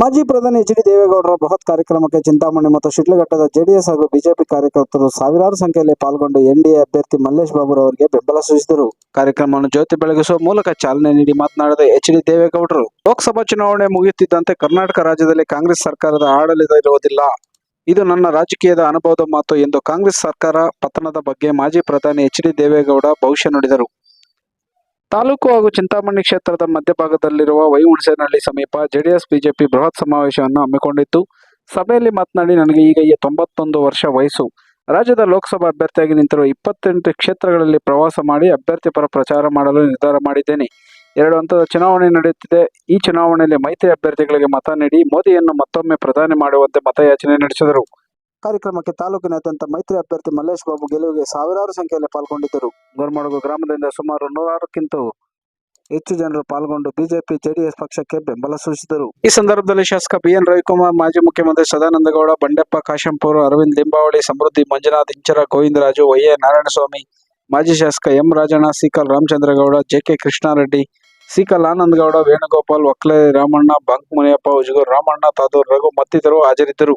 ಮಾಜಿ ಪ್ರಧಾನಿ H D ದೇವೇಗೌಡರ ಬೃಹತ್ ಕಾರ್ಯಕ್ರಮಕ್ಕೆ ಚಿಂತಾಮಣಿ ಮತ್ತು ಶಿಡ್ಲಘಟ್ಟದ ಜೆಡಿಎಸ್ ಹಾಗೂ ಬಿಜೆಪಿ ಕಾರ್ಯಕರ್ತರು ಸಾವಿರಾರು ಸಂಖ್ಯೆಯಲ್ಲಿ ಪಾಲ್ಗೊಂಡು ಎನ್ಡಿಎ ಅಭ್ಯರ್ಥಿ ಮಲ್ಲೇಶ್ ಬಾಬುರವರಿಗೆ ಬೆಂಬಲ ಸೂಚಿಸಿದರು. ಕಾರ್ಯಕ್ರಮವನ್ನು ಜ್ಯೋತಿ ಬೆಳಗಿಸುವ ಮೂಲಕ ಚಾಲನೆ ನೀಡಿ ಮಾತನಾಡಿದ ಎಚ್ ಡಿ ದೇವೇಗೌಡರು, ಲೋಕಸಭಾ ಚುನಾವಣೆ ಮುಗಿಯುತ್ತಿದ್ದಂತೆ ಕರ್ನಾಟಕ ರಾಜ್ಯದಲ್ಲಿ ಕಾಂಗ್ರೆಸ್ ಸರ್ಕಾರದ ಆಡಳಿತ ಇರುವುದಿಲ್ಲ. ಇದು ನನ್ನ ರಾಜಕೀಯದ ಅನುಭವದ ಮಾತು ಎಂದು ಕಾಂಗ್ರೆಸ್ ಸರ್ಕಾರ ಪತನದ ಬಗ್ಗೆ ಮಾಜಿ ಪ್ರಧಾನಿ ಎಚ್ ಡಿ ದೇವೇಗೌಡ ಭವಿಷ್ಯ ನುಡಿದರು. ತಾಲೂಕು ಹಾಗೂ ಚಿಂತಾಮಣಿ ಕ್ಷೇತ್ರದ ಮಧ್ಯಭಾಗದಲ್ಲಿರುವ ವೈಹುಣಸೇನಹಳ್ಳಿ ಸಮೀಪ ಜೆಡಿಎಸ್, ಬಿಜೆಪಿ ಬೃಹತ್ ಸಮಾವೇಶವನ್ನು ಹಮ್ಮಿಕೊಂಡಿತ್ತು. ಸಭೆಯಲ್ಲಿ ಮಾತನಾಡಿ, ನನಗೆ ಈಗ ಈ ತೊಂಬತ್ತೊಂದು ವರ್ಷ ವಯಸ್ಸು. ರಾಜ್ಯದ ಲೋಕಸಭಾ ಅಭ್ಯರ್ಥಿಯಾಗಿ ನಿಂತಿರುವ ಇಪ್ಪತ್ತೆಂಟು ಕ್ಷೇತ್ರಗಳಲ್ಲಿ ಪ್ರವಾಸ ಮಾಡಿ ಅಭ್ಯರ್ಥಿ ಪರ ಪ್ರಚಾರ ಮಾಡಲು ನಿರ್ಧಾರ ಮಾಡಿದ್ದೇನೆ. ಎರಡು ಹಂತದ ಚುನಾವಣೆ ನಡೆಯುತ್ತಿದೆ. ಈ ಚುನಾವಣೆಯಲ್ಲಿ ಮೈತ್ರಿ ಅಭ್ಯರ್ಥಿಗಳಿಗೆ ಮತ ನೀಡಿ, ಮೋದಿಯನ್ನು ಮತ್ತೊಮ್ಮೆ ಪ್ರಧಾನಿ ಮಾಡುವಂತೆ ಮತಯಾಚನೆ ನಡೆಸಿದರು. ಕಾರ್ಯಕ್ರಮಕ್ಕೆ ತಾಲೂಕಿನಾದ್ಯಂತ ಮೈತ್ರಿ ಅಭ್ಯರ್ಥಿ ಮಲ್ಲೇಶ್ ಬಾಬು ಗೆಲುವಿಗೆ ಸಾವಿರಾರು ಸಂಖ್ಯೆಯಲ್ಲಿ ಪಾಲ್ಗೊಂಡಿದ್ದರು. ಗೊರಮಡಗು ಗ್ರಾಮದಿಂದ ಸುಮಾರು ನೂರಾರಕ್ಕಿಂತ ಹೆಚ್ಚು ಜನರು ಪಾಲ್ಗೊಂಡು ಬಿಜೆಪಿ, ಜೆಡಿಎಸ್ ಪಕ್ಷಕ್ಕೆ ಬೆಂಬಲ ಸೂಚಿಸಿದರು. ಈ ಸಂದರ್ಭದಲ್ಲಿ ಶಾಸಕ ಬಿಎನ್ ರವಿಕುಮಾರ್, ಮಾಜಿ ಮುಖ್ಯಮಂತ್ರಿ ಸದಾನಂದಗೌಡ, ಬಂಡೆಪ್ಪ ಕಾಶಂಪುರ, ಅರವಿಂದ್ ಲಿಂಬಾವಳಿ, ಸಮೃದ್ಧಿ ಮಂಜುನಾಥ್, ಇಂಚರ ಗೋವಿಂದರಾಜು ವೈಎ ನಾರಾಯಣಸ್ವಾಮಿ, ಮಾಜಿ ಶಾಸಕ M Rajanna, Sikal Ramachandragowda, J K Krishnareddy, Sikal Anandagowda, Venugopal Okle Ramanna, bunk Muniyappa, Ujagur Ramanna, ತಾದೂರ್ Raghu ಮತ್ತಿತರರು ಹಾಜರಿದ್ದರು.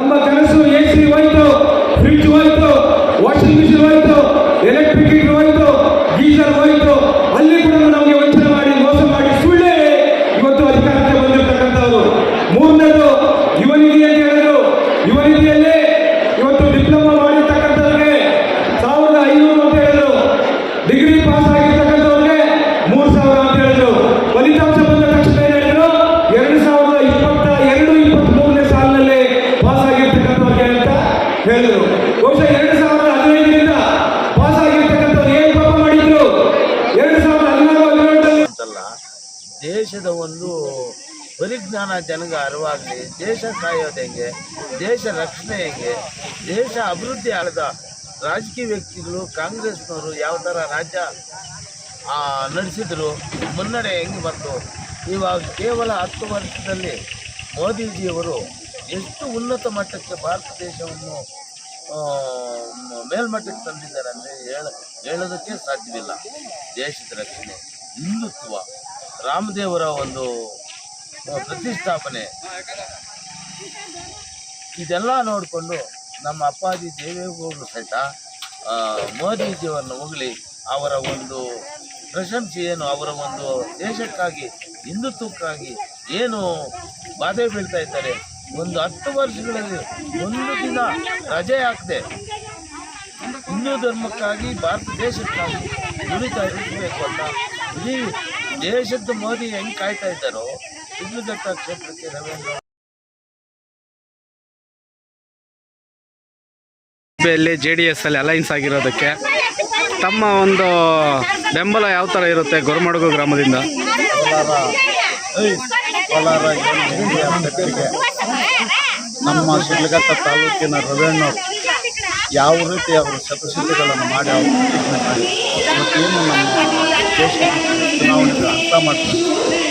ನಮ್ಮ ಕನಸು ದೇಶದ ಒಂದು ಪರಿಜ್ಞಾನ ಜನಗ ಅರಿವಾಗಲಿ, ದೇಶ ಕಾಯೋದು ಹೆಂಗೆ ದೇಶ ರಕ್ಷಣೆ ಹೆಂಗೆ ದೇಶ ಅಭಿವೃದ್ಧಿ ಆಳದ ರಾಜಕೀಯ ವ್ಯಕ್ತಿಗಳು, ಕಾಂಗ್ರೆಸ್ನವರು ಯಾವ ಥರ ರಾಜ್ಯ ನಡೆಸಿದ್ರು, ಮುನ್ನಡೆ ಹೆಂಗೆ ಬಂತು. ಇವಾಗ ಕೇವಲ ಹತ್ತು ವರ್ಷದಲ್ಲಿ ಮೋದಿಜಿಯವರು ಎಷ್ಟು ಉನ್ನತ ಮಟ್ಟಕ್ಕೆ ಭಾರತ ದೇಶವನ್ನು ಮೇಲ್ಮಟ್ಟಕ್ಕೆ ತಂದಿದ್ದಾರೆ ಅಂದರೆ ಹೇಳ, ಹೇಳೋದಕ್ಕೆ ಸಾಧ್ಯವಿಲ್ಲ. ದೇಶದ ರಕ್ಷಣೆ, ಹಿಂದುತ್ವ. ರಾಮದೇವರ ಒಂದು ಪ್ರತಿಷ್ಠಾಪನೆ. ಇದೆಲ್ಲ ನೋಡಿಕೊಂಡು ನಮ್ಮ ಅಪ್ಪಾಜಿ ದೇವೇಗೌಡರು ಸಹಿತ ಮೋದಿಜಿಯವರನ್ನು ಹೊಗಳಿ ಅವರ ಒಂದು ಪ್ರಶಂಸೆ ಏನು, ಅವರ ಒಂದು ದೇಶಕ್ಕಾಗಿ, ಹಿಂದುತ್ವಕ್ಕಾಗಿ ಏನು ಬಾಧೆ ಬೀಳ್ತಾ ಇದ್ದಾರೆ. ಒಂದು ಹತ್ತು ವರ್ಷಗಳಲ್ಲಿ ಒಂದು ದಿನ ರಜೆ ಹಾಕದೆ ಹಿಂದೂ ಧರ್ಮಕ್ಕಾಗಿ ಭಾರತ ದೇಶಕ್ಕಾಗಿ ದುಡಿತಾ ಇರಬೇಕು ಅಂತ ಇಡೀ ದೇಶದ ಮೋದಿ ಹೆಂಗ್ ಕಾಯ್ತಾ ಇದ್ದಾರೋ ಶಿಡ್ಲಘಟ್ಟ ಕ್ಷೇತ್ರಕ್ಕೆ ರವೀಂದ್ರ ಅಲ್ಲಿ ಜೆ ಡಿ ಎಸ್ ಅಲ್ಲಿ ಅಲೈನ್ಸ್ ಆಗಿರೋದಕ್ಕೆ ತಮ್ಮ ಒಂದು ಬೆಂಬಲ ಯಾವ ಥರ ಇರುತ್ತೆ ಗೊರಮಡಗು ಗ್ರಾಮದಿಂದ ಕೋಲಾರ ಕೋಲಾರ ನಮ್ಮ ಶಿಡ್ಲಘಟ್ಟ ತಾಲೂಕಿನ ರವೀಣ್ಣವರು ಯಾವ ರೀತಿ ಅವರು ಶತಸಿದ್ಧಗಳನ್ನು ಮಾಡಿ ಅವರು ಪ್ರತಿಜ್ಞೆ ಮಾಡಿ ಮತ್ತೇನು ನಮ್ಮ ದೇಶದ ಚುನಾವಣೆಗೆ ಅರ್ಥ ಮಾಡ್ತಾರೆ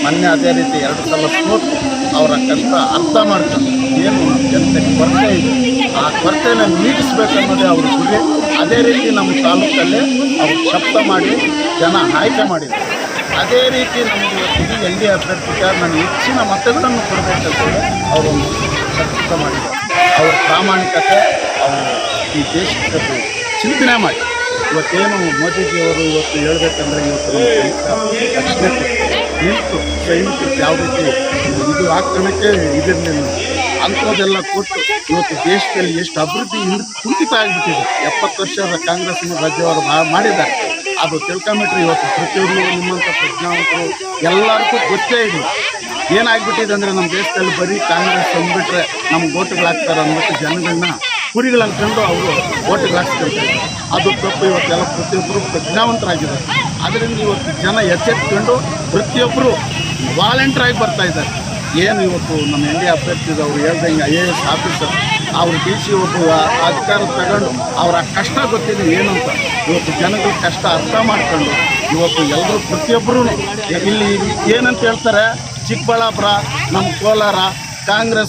ಮೊನ್ನೆ ಅದೇ ರೀತಿ ಎರಡು ಸಲ ಸೋತು ಅವರ ಕಷ್ಟ ಅರ್ಥ ಮಾಡ್ತಾರೆ ಏನು ಜನತೆಗೆ ಕೊರತೆ ಇದೆ, ಆ ಕೊರತೆಯನ್ನು ನೀಗಿಸ್ಬೇಕನ್ನೋದೇ ಅವ್ರ ಗುರಿ. ಅದೇ ರೀತಿ ನಮ್ಮ ತಾಲೂಕಲ್ಲೇ ಅವರು ಶಬ್ದ ಮಾಡಿ ಜನ ಆಯ್ಕೆ ಮಾಡಿದ್ದಾರೆ. ಅದೇ ರೀತಿ ನಮಗೆ ಎಲ್ ಡಿ ಅಭ್ಯರ್ಥಿಗೆ ನಾನು ಹೆಚ್ಚಿನ ಮತಗಳನ್ನು ಕೊಡಬೇಕಂತೇಳಿ ಅವರು ಶಬ್ದ ಮಾಡಿದ್ದಾರೆ. ಅವರ ಪ್ರಾಮಾಣಿಕತೆ, ಅವರು ಈ ದೇಶಕ್ಕೆ ಚಿಂತನೆ ಮಾಡಿ ಇವತ್ತೇನು ಮೋದಿಜಿಯವರು ಇವತ್ತು ಹೇಳ್ಬೇಕಂದ್ರೆ ಇವತ್ತು ರಕ್ಷಣೆ ನಿಂತು ಸೈನಿಕರಿಗೆ ಯಾವ ರೀತಿ ಇದು ಆಗ್ತಾನಕ್ಕೆ ಇದಿರಲಿಲ್ಲ ಅಂಥದ್ದೆಲ್ಲ ಕೊಟ್ಟು ಇವತ್ತು ದೇಶದಲ್ಲಿ ಎಷ್ಟು ಅಭಿವೃದ್ಧಿ ಕುಂಠಿತ ಆಗಿಬಿಟ್ಟಿದೆ. ಎಪ್ಪತ್ತು ವರ್ಷದ ಕಾಂಗ್ರೆಸ್ ರಾಜ್ಯವರು ಮಾಡಿದ್ದಾರೆ. ಅದು ತಿಳ್ಕೊಂಬಿಟ್ರೆ ಇವತ್ತು ಪ್ರತಿಯೊಬ್ಬರು ನಿಮ್ಮಂಥ ಪ್ರಜ್ಞಾವಂತರು ಎಲ್ಲರಿಗೂ ಗೊತ್ತೇ ಇದೆ. ಏನಾಗ್ಬಿಟ್ಟಿದೆ ಅಂದರೆ ನಮ್ಮ ದೇಶದಲ್ಲಿ ಬರೀ ಕಾಂಗ್ರೆಸ್ ಅಂದ್ಬಿಟ್ರೆ ನಮ್ಗೆ ಓಟುಗಳಾಗ್ತಾರೆ ಅಂದ್ಬಿಟ್ಟು ಜನಗಳನ್ನ ಕುರಿಗಳು ಕಂಡು ಅವರು ಓಟಿಗೆ ಹಾಕ್ಸ್ಕೊಳ್ತಾರೆ ಅದು ತಪ್ಪು. ಇವತ್ತೆಲ್ಲ ಪ್ರತಿಯೊಬ್ಬರು ಪ್ರಜ್ಞಾವಂತರಾಗಿದ್ದಾರೆ. ಅದರಿಂದ ಇವತ್ತು ಜನ ಎಚ್ಚೆತ್ಕೊಂಡು ಪ್ರತಿಯೊಬ್ಬರು ವಾಲಂಟ್ರಾಗಿ ಆಗಿ ಬರ್ತಾ ಇದ್ದಾರೆ. ಏನು ಇವತ್ತು ನಮ್ಮ ಎನ್ ಡಿ ಅಭ್ಯರ್ಥಿದವರು ಹೇಳ್ದಂಗೆ ಐ ಎ ಎಸ್ ಆಫೀಸರ್, ಅವರು ಡಿ ಸಿ ಒಬ್ಬ ಅಧಿಕಾರ ತಗೊಂಡು ಅವರ ಕಷ್ಟ ಗೊತ್ತಿದೆ ಏನು ಅಂತ ಇವತ್ತು ಜನಗಳ ಕಷ್ಟ ಅರ್ಥ ಮಾಡ್ಕೊಂಡು ಇವತ್ತು ಎಲ್ಲರೂ ಪ್ರತಿಯೊಬ್ಬರು ಇಲ್ಲಿ ಏನಂತ ಹೇಳ್ತಾರೆ? ಚಿಕ್ಕಬಳ್ಳಾಪುರ, ನಮ್ಮ ಕೋಲಾರ, ಕಾಂಗ್ರೆಸ್.